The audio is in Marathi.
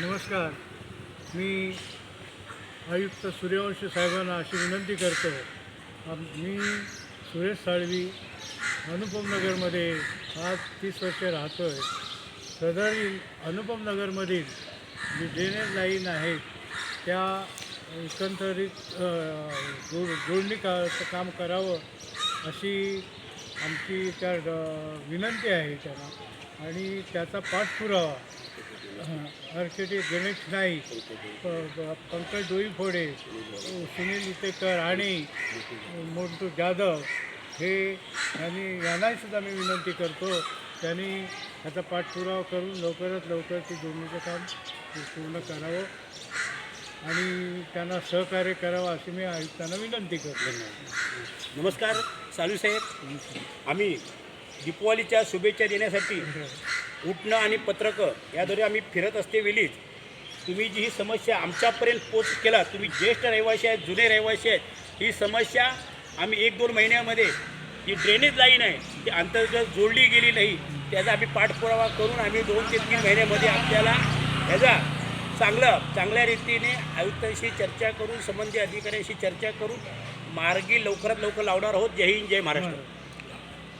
नमस्कार. मी आयुक्त सूर्यवंशी साहेबांना अशी विनंती करतो. आम- मी सुरेश साळवी अनुपमनगरमध्ये आज तीस वर्ष राहतो आहे सदरील अनुपमनगरमधील जी ड्रेनेज लाईन आहेत त्या एकंदरीत जोड जोडणी का काम करावं अशी आमची त्या विनंती आहे त्यांना. आणि त्याचा पाठपुरावा आर्किटेक्ट गणेश नाईक पंकज डोईफोडे सुनील इतेकर आणि मोंटू जाधव हे यांनी यांनाही सुद्धा मी विनंती करतो त्यांनी याचा पाठपुरावा करून लवकरात लवकर ते जोडणीचं काम पूर्ण करावं आणि त्यांना सहकार्य करावं अशी मी आयुक्तांना विनंती करतो. नमस्कार सालू साहेब. आम्ही दीपावलीच्या शुभेच्छा देण्यासाठी उठणं आणि पत्रकं याद्वारे आम्ही फिरत असते वेळीच तुम्ही जी ही समस्या आमच्यापर्यंत पोच केला तुम्ही ज्येष्ठ रहिवासी आहेत जुने रहिवासी आहेत ही समस्या आम्ही एक दोन महिन्यामध्ये जी ड्रेनेज लाईन आहे ती अंतर्गत जोडली गेली नाही त्याचा आम्ही पाठपुरावा करून आम्ही दोन ते तीन महिन्यामध्ये आपल्याला ह्याचा चांगलं चांगल्या रीतीने आयुक्तांशी चर्चा करून संबंधित अधिकाऱ्यांशी चर्चा करून मार्गी लवकरात लवकर लावणार आहोत. जय हिंद जय महाराष्ट्र.